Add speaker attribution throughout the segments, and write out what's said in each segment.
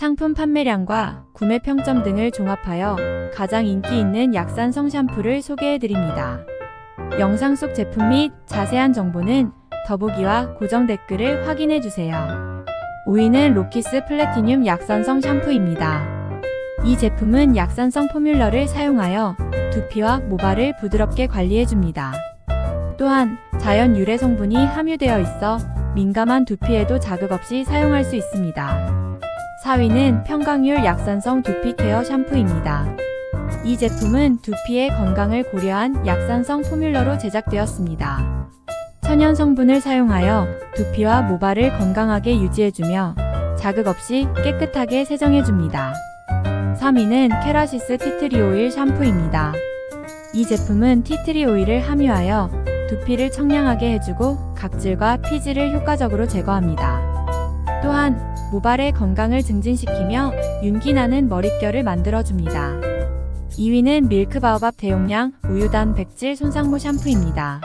Speaker 1: 상품 판매량과 구매 평점 등을 종합하여 가장 인기 있는 약산성 샴푸를 소개해 드립니다. 영상 속 제품 및 자세한 정보는 더보기와 고정 댓글을 확인해 주세요. 5위는 로키스 플래티늄 약산성 샴푸입니다. 이 제품은 약산성 포뮬러를 사용하여 두피와 모발을 부드럽게 관리해 줍니다. 또한 자연 유래 성분이 함유되어 있어 민감한 두피에도 자극 없이 사용할 수 있습니다. 4위는 평강율 약산성 두피 케어 샴푸입니다. 이 제품은 두피의 건강을 고려한 약산성 포뮬러로 제작되었습니다. 천연 성분을 사용하여 두피와 모발을 건강하게 유지해주며 자극 없이 깨끗하게 세정해줍니다. 3위는 케라시스 티트리 오일 샴푸입니다. 이 제품은 티트리 오일을 함유하여 두피를 청량하게 해주고 각질과 피지를 효과적으로 제거합니다. 또한 모발의 건강을 증진시키며 윤기나는 머릿결을 만들어줍니다. 2위는 밀크바오밥 대용량 우유 단 백질 손상모 샴푸입니다.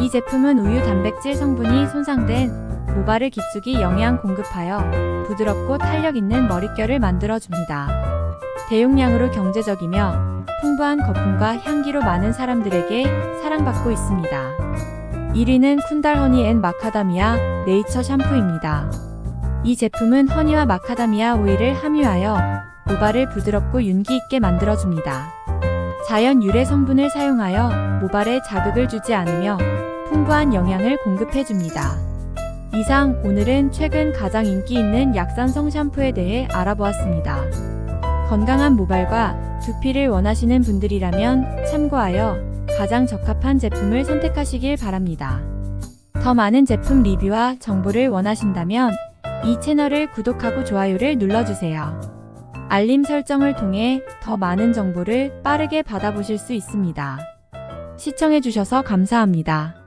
Speaker 1: 이 제품은 우유 단백질 성분이 손상된 모발을 깊숙이 영양 공급하여 부드럽고 탄력 있는 머릿결을 만들어줍니다. 대용량으로 경제적이며 풍부한 거품과 향기로 많은 사람들에게 사랑받고 있습니다. 1위는 쿤달 허니 앤 마카다미아 네이처 샴푸입니다. 이 제품은 허니와 마카다미아 오일을 함유하여 모발을 부드럽고 윤기 있게 만들어줍니다. 자연 유래 성분을 사용하여 모발에 자극을 주지 않으며 풍부한 영양을 공급해줍니다. 이상 오늘은 최근 가장 인기 있는 약산성 샴푸에 대해 알아보았습니다. 건강한 모발과 두피를 원하시는 분들이라면 참고하여 가장 적합한 제품을 선택하시길 바랍니다. 더 많은 제품 리뷰와 정보를 원하신다면 이 채널을 구독하고 좋아요를 눌러주세요. 알림 설정을 통해 더 많은 정보를 빠르게 받아보실 수 있습니다. 시청해주셔서 감사합니다.